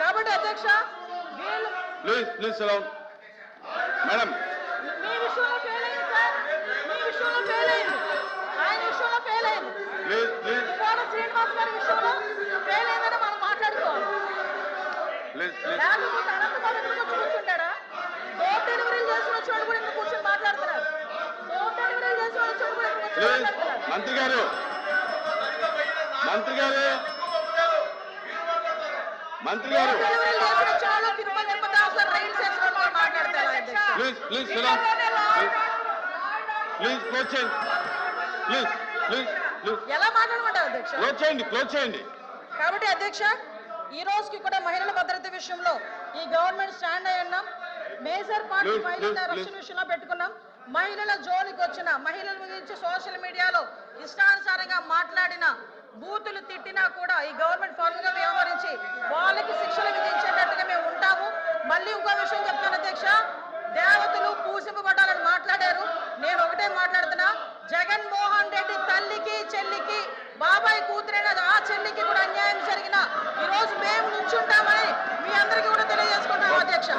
కాబట్టి అధ్యక్ష వీళ్ళు ప్లీజ్ ప్లీజ్ సిలాన్ మేడం. మీ విషయంలో ఫెయిల్ అయింది సార్. మీ విషయంలో ఫెయిల్ అయింది. ఆయన విషయంలో ఫెయిల్ అయింది. ప్లీజ్ ప్లీజ్ ఇవాళ శ్రీనివాస్ గారి విషయంలో ఫెయిల్ అయిందని మనం మాట్లాడుకోవాలి. ప్లీజ్ ప్లీజ్ లేకపోతే అనంతబాబు ఇక్కడ వచ్చి కూర్చుంటాడా? డోర్ డెలివరీలు చేసిన వచ్చాడు కూడా ఇక్కడ కూర్చొని మాట్లాడుతున్నారు డోర్ డెలివరీలు చేసిన వచ్చాడు కూడా ఇక్కడ కూర్చొని ప్లీజ్ మాట్లాడుతున్నారు మంత్రి గారు. మంత్రి గారు మంత్రి గారు డోర్ డెలివరీలు చేసిన వచ్చాడు తిరుపతి తిరుపతి అవసరం రైలు చేసిన వాళ్ళు కూడా మాట్లాడతారు అధ్యక్ష ప్లీజ్ ప్లీజ్ ప్లీజ్. క్లోజ్ చేయండి. ప్లీజ్ ప్లీజ్ ఎలా మాట్లాడమంటారు అధ్యక్ష? క్లోజ్ చేయండి క్లోజ్ చేయండి. కాబట్టి అధ్యక్ష ఈ రోజుకి కూడా మహిళల భద్రత విషయంలో ఈ గవర్నమెంట్ స్టాండ్ అయి ఉన్నాం. మేజర్ పార్టీ మహిళల రక్షణ. విషయంలో పెట్టుకున్నాం. మహిళల జోలికి వచ్చిన మహిళల గురించి సోషల్ మీడియాలో ఇష్టానుసారంగా మాట్లాడిన బూతులు తిట్టినా కూడా ఈ గవర్నమెంట్ ఫార్మ్గా వ్యవహరించి ఇంకో విషయం చెప్తాను అధ్యక్ష. దేవతలు పూజింపబడాలని మాట్లాడారు. నేను ఒకటే మాట్లాడుతున్నా. జగన్మోహన్ రెడ్డి తల్లికి చెల్లికి బాబాయ్ కూతురైన ఆ చెల్లికి కూడా అన్యాయం జరిగిన ఈ రోజు మేము నుంచుంటామని మీ అందరికీ కూడా తెలియజేసుకుంటాం అధ్యక్ష.